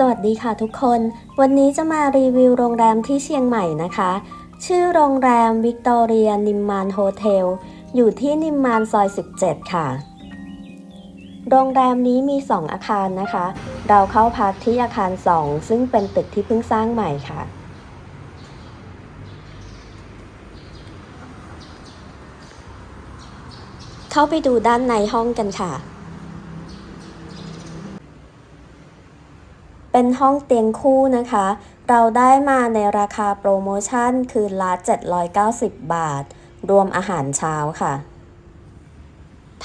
สวัสดีค่ะทุกคน วันนี้จะมารีวิวโรงแรมที่เชียงใหม่นะคะ ชื่อโรงแรมวิกตอเรียนิมมานโฮเทล อยู่ที่นิมมานซอย 17 ค่ะ โรงแรมนี้มี 2 อาคารนะคะ เราเข้าพักที่อาคาร 2 ซึ่งเป็นตึกที่เพิ่งสร้างใหม่ค่ะ เข้าไปดูด้านในห้องกันค่ะ เป็นห้องเตียงคู่นะคะ เราได้มาในราคาโปรโมชั่นคืนละ 790 บาท รวมอาหารเช้าค่ะ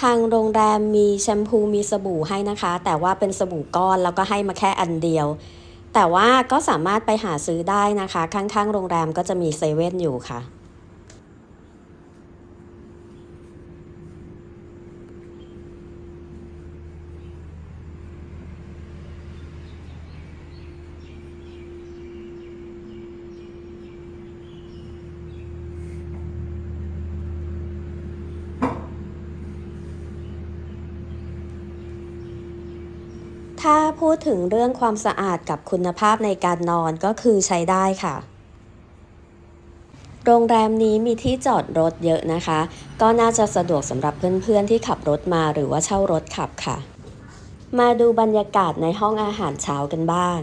ทางโรงแรมมีแชมพูมีสบู่ให้นะคะ แต่ว่าเป็นสบู่ก้อนแล้วก็ให้มาแค่อันเดียว แต่ว่าก็สามารถไปหาซื้อได้นะคะ ข้างๆ โรงแรมก็จะมีเซเว่นอยู่ค่ะ ถ้าพูดถึงเรื่องความสะอาดกับคุณภาพในการนอนก็คือใช้ได้ค่ะ โรงแรมนี้มีที่จอดรถเยอะนะคะ ก็น่าจะสะดวกสำหรับเพื่อนๆที่ขับรถมาหรือว่าเช่ารถขับค่ะ มาดูบรรยากาศในห้องอาหารเช้ากันบ้าง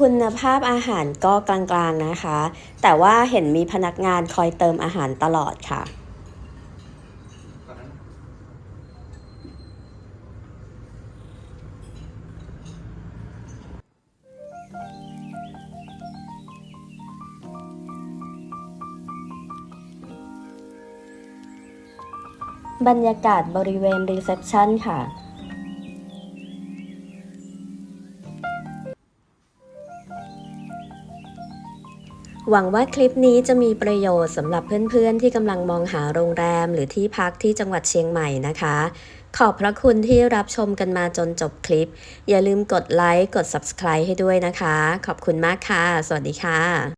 คุณภาพอาหารก็กลางๆนะคะ แต่ว่าเห็นมีพนักงานคอยเติมอาหารตลอดค่ะบรรยากาศบริเวณรีเซพชันค่ะ หวังว่าคลิปนี้จะมีประโยชน์สำหรับเพื่อนๆ ที่กำลังมองหาโรงแรมหรือที่พักที่จังหวัดเชียงใหม่นะคะ ขอบพระคุณที่รับชมกันมาจนจบคลิป อย่าลืมกดไลค์ กด subscribe ให้ด้วยนะคะ ขอบคุณมากค่ะ สวัสดีค่ะ